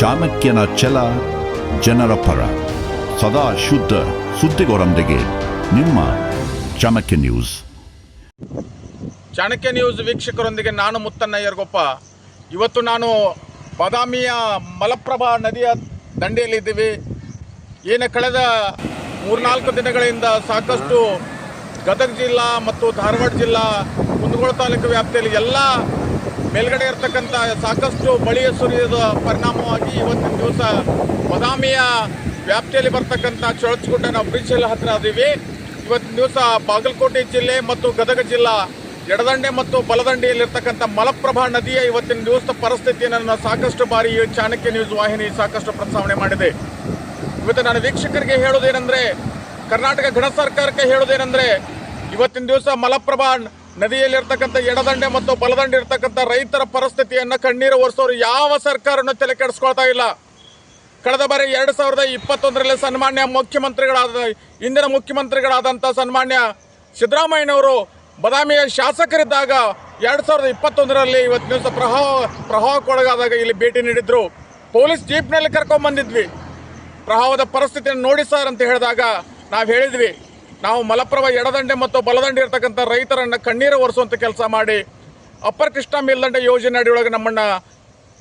ಚಾಣಕ್ಯನ ಛಲ ಜನರ ಪರ. ಸದಾ ಶುದ್ಧ ಸುದ್ದಿಗೋರೊಂದಿಗೆ ನಿಮ್ಮ ಚಾಣಕ್ಯ ನ್ಯೂಸ್. ಚಾಣಕ್ಯ ನ್ಯೂಸ್ ವೀಕ್ಷಕರೊಂದಿಗೆ ನಾನು ಮುತ್ತಣ್ಣ ಯರ್ಗೊಪ್ಪ ಇವತ್ತು ನಾನು ಬಾದಾಮಿಯ ಮಲಪ್ರಭಾ ನದಿಯ ದಂಡೆಯಲ್ಲಿದ್ದೀವಿ. ಏನು ಕಳೆದ ಮೂರ್ನಾಲ್ಕು ದಿನಗಳಿಂದ ಸಾಕಷ್ಟು ಗದಗ ಜಿಲ್ಲಾ ಮತ್ತು ಧಾರವಾಡ ಜಿಲ್ಲಾ ಕುಂದಗೋಳ ತಾಲೂಕು ವ್ಯಾಪ್ತಿಯಲ್ಲಿ ಎಲ್ಲ ಮೇಲ್ಗಡೆ ಇರತಕ್ಕಂಥ ಸಾಕಷ್ಟು ಮಳೆಯ ಸುರಿಯದ ಪರಿಣಾಮವಾಗಿ ಇವತ್ತಿನ ದಿವಸ ಬದಾಮಿಯ ವ್ಯಾಪ್ತಿಯಲ್ಲಿ ಬರ್ತಕ್ಕಂಥ ಚೊಳಚಗುಡ್ಡ ನಾವು ಬ್ರಿಡ್ಜ್ ಹತ್ತಿರ ಅದೀವಿ ಇವತ್ತಿನ ದಿವಸ ಬಾಗಲಕೋಟೆ ಜಿಲ್ಲೆ ಮತ್ತು ಗದಗ ಜಿಲ್ಲಾ ಎಡದಂಡೆ ಮತ್ತು ಬಲದಂಡೆಯಲ್ಲಿರ್ತಕ್ಕಂಥ ಮಲಪ್ರಭಾ ನದಿಯ ಇವತ್ತಿನ ದಿವಸ ಪರಿಸ್ಥಿತಿಯನ್ನು ನಾನು ಸಾಕಷ್ಟು ಬಾರಿ ಚಾಣಕ್ಯ ನ್ಯೂಸ್ ವಾಹಿನಿ ಸಾಕಷ್ಟು ಪ್ರಸ್ತಾವನೆ ಮಾಡಿದೆ. ಇವತ್ತು ನಾನು ವೀಕ್ಷಕರಿಗೆ ಹೇಳೋದೇನೆಂದರೆ, ಕರ್ನಾಟಕ ಗಣ ಸರ್ಕಾರಕ್ಕೆ ಹೇಳೋದೇನೆಂದರೆ, ಇವತ್ತಿನ ದಿವಸ ಮಲಪ್ರಭಾ ನದಿಯಲ್ಲಿರ್ತಕ್ಕಂಥ ಎಡದಂಡೆ ಮತ್ತು ಬಲದಂಡೆ ಇರ್ತಕ್ಕಂಥ ರೈತರ ಪರಿಸ್ಥಿತಿಯನ್ನು ಕಣ್ಣೀರು ಒರೆಸೋರು ಯಾವ ಸರ್ಕಾರನೂ ತಲೆ ಕೆಡಿಸ್ಕೊಳ್ತಾ ಇಲ್ಲ. ಕಳೆದ ಬಾರಿ ಎರಡು ಸಾವಿರದ ಇಪ್ಪತ್ತೊಂದರಲ್ಲಿ ಸನ್ಮಾನ್ಯ ಮುಖ್ಯಮಂತ್ರಿಗಳಾದ, ಇಂದಿನ ಮುಖ್ಯಮಂತ್ರಿಗಳಾದಂಥ ಸನ್ಮಾನ್ಯ ಸಿದ್ದರಾಮಯ್ಯನವರು ಬದಾಮಿಯ ಶಾಸಕರಿದ್ದಾಗ ಎರಡು ಸಾವಿರದ ಇಪ್ಪತ್ತೊಂದರಲ್ಲಿ ಇವತ್ತು ದಿವಸ ಪ್ರವಾಹ ಪ್ರವಾಹಕ್ಕೊಳಗಾದಾಗ ಇಲ್ಲಿ ಭೇಟಿ ನೀಡಿದ್ರು. ಪೊಲೀಸ್ ಜೀಪ್ನಲ್ಲಿ ಕರ್ಕೊಂಡ್ಬಂದಿದ್ವಿ ಪ್ರವಾಹದ ಪರಿಸ್ಥಿತಿಯನ್ನು ನೋಡಿ ಸರ್ ಅಂತ ಹೇಳಿದಾಗ ನಾವು ಹೇಳಿದ್ವಿ. ನಾವು ಮಲಪ್ರಭಾ ಎಡದಂಡೆ ಮತ್ತು ಬಲದಂಡೆ ಇರ್ತಕ್ಕಂಥ ರೈತರನ್ನು ಕಣ್ಣೀರು ಒರೆಸುವಂಥ ಕೆಲಸ ಮಾಡಿ ಅಪ್ಪರ್ ಕೃಷ್ಣ ಮೇಲ್ದಂಡೆ ಯೋಜನೆ ಅಡಿಯೊಳಗೆ ನಮ್ಮನ್ನು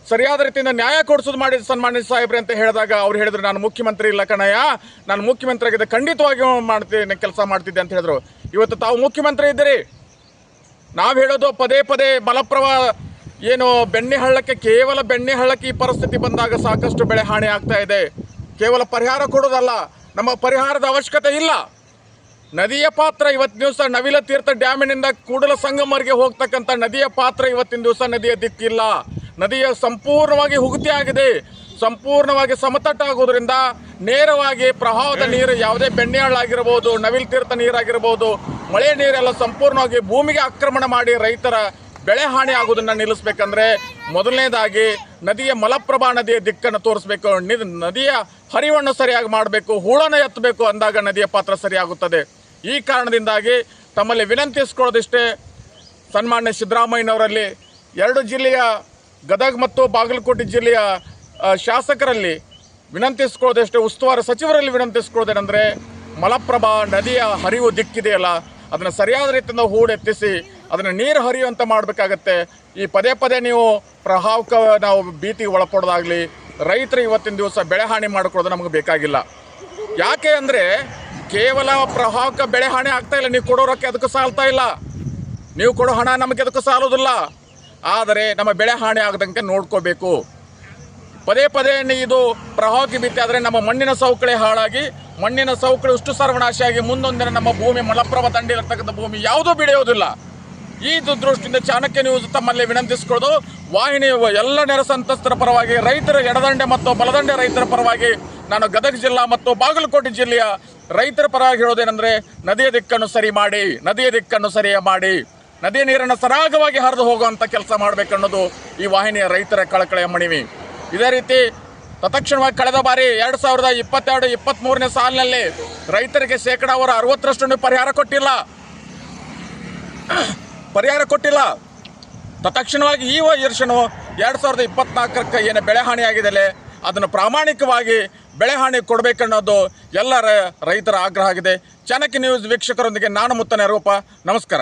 ಸರಿಯಾದ ರೀತಿಯಿಂದ ನ್ಯಾಯ ಕೊಡಿಸೋದು ಮಾಡಿ ಸನ್ಮಾನ್ಯ ಸಾಹೇಬ್ರೆ ಅಂತ ಹೇಳಿದಾಗ ಅವ್ರು ಹೇಳಿದ್ರು, ನಾನು ಮುಖ್ಯಮಂತ್ರಿ ಇಲ್ಲ ಕಣಯ್ಯ. ನಾನು ಮುಖ್ಯಮಂತ್ರಿ ಆಗಿದ್ದೆ ಖಂಡಿತವಾಗಿ ಮಾಡ್ತೀನಿ, ಕೆಲಸ ಮಾಡ್ತಿದ್ದೆ ಅಂತ ಹೇಳಿದ್ರು. ಇವತ್ತು ತಾವು ಮುಖ್ಯಮಂತ್ರಿ ಇದ್ದೀರಿ. ನಾವು ಹೇಳೋದು ಪದೇ ಪದೇ ಮಲಪ್ರಭಾ ಏನು ಬೆಣ್ಣೆ ಹಳ್ಳಕ್ಕೆ, ಕೇವಲ ಬೆಣ್ಣೆ ಹಳ್ಳಕ್ಕೆ ಈ ಪರಿಸ್ಥಿತಿ ಬಂದಾಗ ಸಾಕಷ್ಟು ಬೆಳೆ ಹಾನಿ ಆಗ್ತಾ ಇದೆ. ಕೇವಲ ಪರಿಹಾರ ಕೊಡೋದಲ್ಲ, ನಮ್ಮ ಪರಿಹಾರದ ಅವಶ್ಯಕತೆ ಇಲ್ಲ. ನದಿಯ ಪಾತ್ರ ಇವತ್ತಿನ ದಿವಸ ನವಿಲ ತೀರ್ಥ ಡ್ಯಾಮಿನಿಂದ ಕೂಡಲ ಸಂಗಮರಿಗೆ ಹೋಗ್ತಕ್ಕಂಥ ನದಿಯ ಪಾತ್ರ ಇವತ್ತಿನ ದಿವಸ ನದಿಯ ದಿಕ್ಕಿಲ್ಲ. ನದಿಯ ಸಂಪೂರ್ಣವಾಗಿ ಹುಗುತಿ ಆಗಿದೆ ಸಂಪೂರ್ಣವಾಗಿ ಸಮತಟ್ಟಾಗೋದ್ರಿಂದ ನೇರವಾಗಿ ಪ್ರವಾಹದ ನೀರು ಯಾವುದೇ ಬೆಣ್ಣೆ ನವಿಲು ನವಿಲ್ ತೀರ್ಥ ನೀರಾಗಿರ್ಬೋದು, ಮಳೆ ನೀರೆಲ್ಲ ಸಂಪೂರ್ಣವಾಗಿ ಭೂಮಿಗೆ ಆಕ್ರಮಣ ಮಾಡಿ ರೈತರ ಬೆಳೆ ಹಾನಿ ಆಗೋದನ್ನ ನಿಲ್ಲಿಸಬೇಕಂದ್ರೆ ಮೊದಲನೇದಾಗಿ ನದಿಯ ಮಲಪ್ರಭಾ ನದಿಯ ದಿಕ್ಕನ್ನು ತೋರಿಸಬೇಕು. ನದಿಯ ಹರಿವನ್ನು ಸರಿಯಾಗಿ ಮಾಡಬೇಕು, ಹೂಳನ್ನು ಎತ್ತಬೇಕು ಅಂದಾಗ ನದಿಯ ಪಾತ್ರ ಸರಿಯಾಗುತ್ತದೆ. ಈ ಕಾರಣದಿಂದಾಗಿ ತಮ್ಮಲ್ಲಿ ವಿನಂತಿಸ್ಕೊಳ್ಳೋದಿಷ್ಟೇ ಸನ್ಮಾನ್ಯ ಸಿದ್ದರಾಮಯ್ಯನವರಲ್ಲಿ, ಎರಡು ಜಿಲ್ಲೆಯ ಗದಗ ಮತ್ತು ಬಾಗಲಕೋಟೆ ಜಿಲ್ಲೆಯ ಶಾಸಕರಲ್ಲಿ ವಿನಂತಿಸ್ಕೊಳ್ಳೋದಷ್ಟೇ ಉಸ್ತುವಾರಿ ಸಚಿವರಲ್ಲಿ ವಿನಂತಿಸ್ಕೊಳ್ಳೋದೇನೆಂದರೆ ಮಲಪ್ರಭಾ ನದಿಯ ಹರಿವು ದಿಕ್ಕಿದೆಯಲ್ಲ, ಅದನ್ನು ಸರಿಯಾದ ರೀತಿಯಿಂದ ಹೂಡೆತ್ತಿಸಿ ಅದನ್ನು ನೀರು ಹರಿಯುವಂತೆ ಮಾಡಬೇಕಾಗತ್ತೆ. ಈ ಪದೇ ಪದೇ ನೀವು ಪ್ರವಾಹಕ್ಕೆ ನಾವು ಭೀತಿಗೆ ಒಳಪಡೋದಾಗಲಿ ರೈತರು ಇವತ್ತಿನ ದಿವಸ ಬೆಳೆ ಹಾನಿ ಮಾಡ್ಕೊಳ್ಳೋದು ನಮಗೆ ಬೇಕಾಗಿಲ್ಲ. ಯಾಕೆ ಅಂದರೆ ಕೇವಲ ಪ್ರವಾಹಕ್ಕೆ ಬೆಳೆ ಹಾನಿ ಆಗ್ತಾ ಇಲ್ಲ, ನೀವು ಕೊಡೋ ರೊಕ್ಕ ಅದಕ್ಕೆ ಸಾಲ್ತಾ ಇಲ್ಲ. ನೀವು ಕೊಡೋ ಹಣ ನಮಗೆ ಅದಕ್ಕೂ ಸಾಲೋದಿಲ್ಲ. ಆದರೆ ನಮ್ಮ ಬೆಳೆ ಹಾನಿ ಆಗದಂತೆ ನೋಡ್ಕೋಬೇಕು. ಪದೇ ಪದೇ ಇದು ಪ್ರವಾಹಕ್ಕೆ ಬಿತ್ತಿ ಆದರೆ ನಮ್ಮ ಮಣ್ಣಿನ ಸವಕಳಿ ಹಾಳಾಗಿ, ಮಣ್ಣಿನ ಸವಕಳಿ ಉಷ್ಟು ಸರ್ವನಾಶಿಯಾಗಿ ಮುಂದೊಂದಿನ ನಮ್ಮ ಭೂಮಿ ಮಲಪ್ರಭ ತಂಡಿರತಕ್ಕಂಥ ಭೂಮಿ ಯಾವುದೂ ಬೆಳೆಯೋದಿಲ್ಲ ಈ ದುರ್ದೃಷ್ಟಿಯಿಂದ ಚಾಣಕ್ಯ ನ್ಯೂಸ್ ತಮ್ಮಲ್ಲಿ ವಿನಂತಿಸಿಕೊಳ್ಳೋದು ವಾಹಿನಿ ಎಲ್ಲ ನೆರೆ ಸಂತ್ರಸ್ತರ ಪರವಾಗಿ, ರೈತರ ಎಡದಂಡೆ ಮತ್ತು ಬಲದಂಡೆ ರೈತರ ಪರವಾಗಿ ನಾನು ಗದಗ ಜಿಲ್ಲಾ ಮತ್ತು ಬಾಗಲಕೋಟೆ ಜಿಲ್ಲೆಯ ರೈತರ ಪರವಾಗಿ ಹೇಳೋದೇನೆಂದ್ರೆ ನದಿಯ ದಿಕ್ಕನ್ನು ಸರಿ ಮಾಡಿ, ನದಿಯ ದಿಕ್ಕನ್ನು ಸರಿಯ ಮಾಡಿ, ನದಿಯ ನೀರನ್ನು ಸರಾಗವಾಗಿ ಹರಿದು ಹೋಗುವಂಥ ಕೆಲಸ ಮಾಡಬೇಕನ್ನೋದು ಈ ವಾಹಿನಿಯ ರೈತರ ಕಳಕಳಿಯ ಮಣಿವಿ. ಇದೇ ರೀತಿ ತತ್ಕ್ಷಣವಾಗಿ ಕಳೆದ ಬಾರಿ ಎರಡು ಸಾವಿರದ ಇಪ್ಪತ್ತೆರಡು ಇಪ್ಪತ್ತ್ಮೂರನೇ ಸಾಲಿನಲ್ಲಿ ರೈತರಿಗೆ ಶೇಕಡಾವಾರು ಅರವತ್ತರಷ್ಟು ಪರಿಹಾರ ಕೊಟ್ಟಿಲ್ಲ. ಪರಿಹಾರ ಕೊಟ್ಟಿಲ್ಲ. ತತ್ಕ್ಷಣವಾಗಿ ಈ ವರ್ಷನು ಎರಡು ಸಾವಿರದ ಇಪ್ಪತ್ನಾಲ್ಕಕ್ಕೆ ಏನು ಬೆಳೆ ಅದನ್ನು ಪ್ರಾಮಾಣಿಕವಾಗಿ ಬೆಳೆ ಹಾನಿ ಕೊಡಬೇಕನ್ನೋದು ಎಲ್ಲ ರೈತರ ಆಗ್ರಹ ಆಗಿದೆ. ಚಾಣಕ್ಯ ನ್ಯೂಸ್ ವೀಕ್ಷಕರೊಂದಿಗೆ ನಾನು ಮುತ್ತನೆ ರೂಪ. ನಮಸ್ಕಾರ.